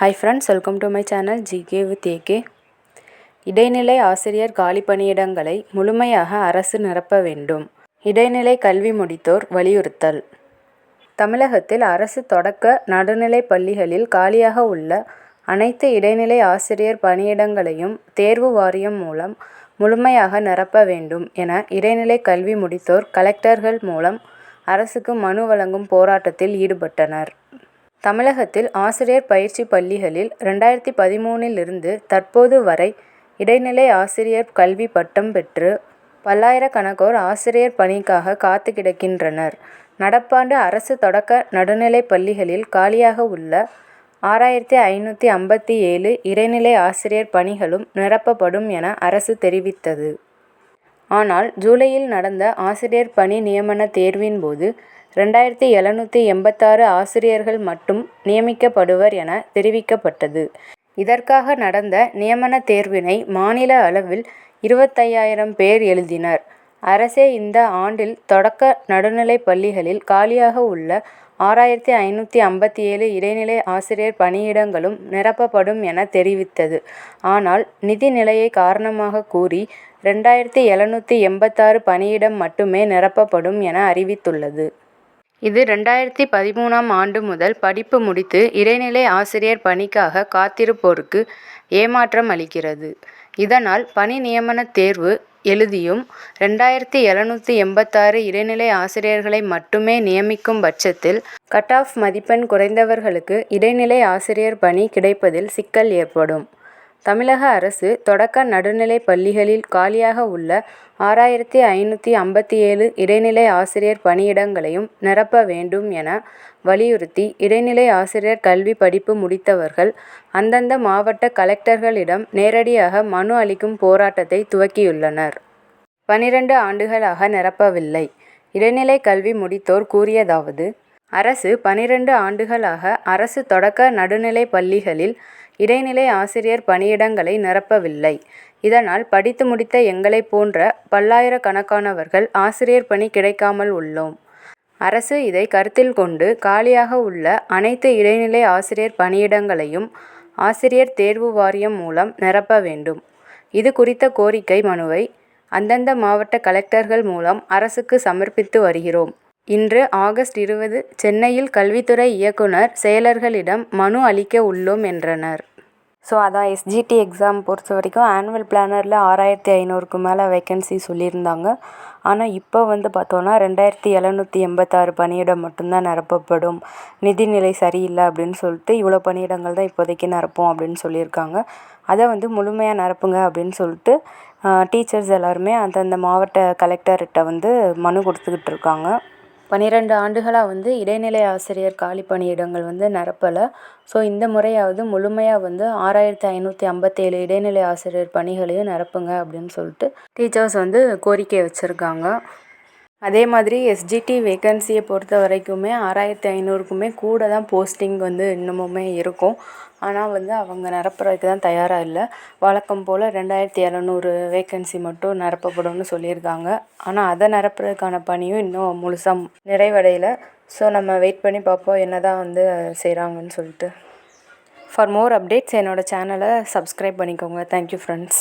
Hi friends welcome to my channel GK with AK இடைநிலை ஆசிரியர் காலி பணியிடங்களை முழுமையாக அரசு நிரப்ப வேண்டும். இடைநிலை கல்வி முடித்தோர் வலியுறுத்தல். தமிழகத்தில் அரசு தொடக்க நடுநிலைப் பள்ளிகளில் காலியாக உள்ள அனைத்து இடைநிலை ஆசிரியர் பணியிடங்களையும் தேர்வு வாரியம் மூலம் முழுமையாக நிரப்ப வேண்டும் என இடைநிலை கல்வி முடித்தோர் கலெக்டர்கள் மூலம் அரசுக்கு மனு வழங்கும் போராட்டத்தில் ஈடுபட்டனர். தமிழகத்தில் ஆசிரியர் பயிற்சி பள்ளிகளில் ரெண்டாயிரத்தி பதிமூனிலிருந்து தற்போது வரை இடைநிலை ஆசிரியர் கல்வி பட்டம் பெற்று பல்லாயிரக்கணக்கோர் ஆசிரியர் பணிக்காக காத்து கிடக்கின்றனர். நடப்பாண்டு அரசு தொடக்க நடுநிலைப் பள்ளிகளில் காலியாக உள்ள ஆறாயிரத்தி ஐநூத்தி ஐம்பத்தி ஏழு இடைநிலை ஆசிரியர் பணிகளும் நிரப்பப்படும் என அரசு தெரிவித்தது. ஆனால் ஜூலையில் நடந்த ஆசிரியர் பணி நியமன தேர்வின் போது ரெண்டாயிரத்தி எழுநூற்றி எண்பத்தாறு ஆசிரியர்கள் மட்டும் நியமிக்கப்படுவர் என தெரிவிக்கப்பட்டது. இதற்காக நடந்த நியமன தேர்வினை மாநில அளவில் இருபத்தையாயிரம் பேர் எழுதினர். அரசே இந்த ஆண்டில் தொடக்க நடுநிலைப் பள்ளிகளில் காலியாக உள்ள ஆறாயிரத்தி ஐநூற்றி ஐம்பத்தி ஏழு இடைநிலை ஆசிரியர் பணியிடங்களும் நிரப்பப்படும் என தெரிவித்தது. ஆனால் நிதி நிலையை காரணமாக கூறி ரெண்டாயிரத்தி எழுநூற்றி எண்பத்தாறு பணியிடம் மட்டுமே நிரப்பப்படும் என அறிவித்துள்ளது. இது ரெண்டாயிரத்தி பதிமூணாம் ஆண்டு முதல் படிப்பு முடித்து இடைநிலை ஆசிரியர் பணிக்காக காத்திருப்போருக்கு ஏமாற்றம் அளிக்கிறது. இதனால் பணி நியமனத் தேர்வு எழுதியும் ரெண்டாயிரத்தி எழுநூற்றி எண்பத்தாறு இடைநிலை ஆசிரியர்களை மட்டுமே நியமிக்கும் பட்சத்தில் கட் ஆஃப் மதிப்பெண் குறைந்தவர்களுக்கு இடைநிலை ஆசிரியர் பணி கிடைப்பதில் சிக்கல் ஏற்படும். தமிழக அரசு தொடக்க நடுநிலைப் பள்ளிகளில் காலியாக உள்ள ஆறாயிரத்தி ஐநூற்றி ஐம்பத்தி ஏழு இடைநிலை ஆசிரியர் பணியிடங்களையும் நிரப்ப வேண்டும் என வலியுறுத்தி இடைநிலை ஆசிரியர் கல்வி படிப்பு முடித்தவர்கள் அந்தந்த மாவட்ட கலெக்டர்களிடம் நேரடியாக மனு அளிக்கும் போராட்டத்தை துவக்கியுள்ளனர். பன்னிரண்டு ஆண்டுகளாக நிரப்பவில்லை! இடைநிலை கல்வி முடித்தோர் கூறியதாவது அரசு பன்னிரண்டு ஆண்டுகளாக அரசு தொடக்க நடுநிலைப் பள்ளிகளில் இடைநிலை ஆசிரியர் பணியிடங்களை நிரப்பவில்லை. இதனால் படித்து முடித்த எங்களைப் போன்ற பல்லாயிரக்கணக்கானவர்கள் ஆசிரியர் பணி கிடைக்காமல் உள்ளோம். அரசு இதை கருத்தில் கொண்டு காலியாக உள்ள அனைத்து இடைநிலை ஆசிரியர் பணியிடங்களையும் ஆசிரியர் தேர்வு வாரியம் மூலம் நிரப்ப வேண்டும். இது குறித்த கோரிக்கை மனுவை அந்தந்த மாவட்ட கலெக்டர்கள் மூலம் அரசுக்கு சமர்ப்பித்து வருகிறோம். இன்று ஆகஸ்ட் இருபது சென்னையில் கல்வித்துறை இயக்குனர் செயலர்களிடம் மனு அளிக்க உள்ளோம் என்றனர். ஸோ அதான் எஸ்ஜிடி எக்ஸாம் பொறுத்த வரைக்கும் ஆனுவல் பிளானரில் ஆறாயிரத்தி ஐநூறுக்கு மேலே வேக்கன்சி சொல்லியிருந்தாங்க. ஆனால் இப்போ வந்து பார்த்தோன்னா ரெண்டாயிரத்தி எழுநூற்றி எண்பத்தாறு பணியிடம் மட்டும்தான் நிரப்பப்படும். நிதிநிலை சரியில்லை அப்படின்னு சொல்லிட்டு இவ்வளோ பணியிடங்கள் தான் இப்போதைக்கு நிரப்போம் அப்படின்னு சொல்லியிருக்காங்க. அதை வந்து முழுமையாக நிரப்புங்க அப்படின்னு சொல்லிட்டு டீச்சர்ஸ் எல்லாருமே அந்தந்த மாவட்ட கலெக்டர்கிட்ட வந்து மனு கொடுத்துக்கிட்டு இருக்காங்க. பன்னிரெண்டு ஆண்டுகளாக வந்து இடைநிலை ஆசிரியர் காலி பணியிடங்கள் வந்து நிரப்பலை. ஸோ இந்த முறையாவது முழுமையாக வந்து ஆறாயிரத்தி ஐநூற்றி ஐம்பத்தேழு இடைநிலை ஆசிரியர் பணிகளையும் நிரப்புங்க அப்படின்னு சொல்லிட்டு டீச்சர்ஸ் வந்து கோரிக்கை வச்சுருக்காங்க அதே மாதிரி எஸ்ஜிடி வேகன்சியை பொறுத்த வரைக்குமே ஆறாயிரத்தி ஐநூறுக்குமே கூட தான் போஸ்டிங் வந்து இன்னமுமே இருக்கும். ஆனால் வந்து அவங்க நிரப்புறதுக்கு தான் தயாராக இல்லை. வழக்கம் போல் ரெண்டாயிரத்தி இரநூறு வேக்கன்சி மட்டும் நிரப்பப்படும்னு சொல்லியிருக்காங்க. ஆனால் அதை நிரப்புறதுக்கான பணியும் இன்னும் முழுசாக நிறைவடையலை ஸோ நம்ம வெயிட் பண்ணி பார்ப்போம் என்ன தான் வந்து செய்கிறாங்கன்னு சொல்லிட்டு. ஃபார் மோர் அப்டேட்ஸ் என்னோட சேனலை சப்ஸ்கிரைப் பண்ணிக்கோங்க. Thank you friends.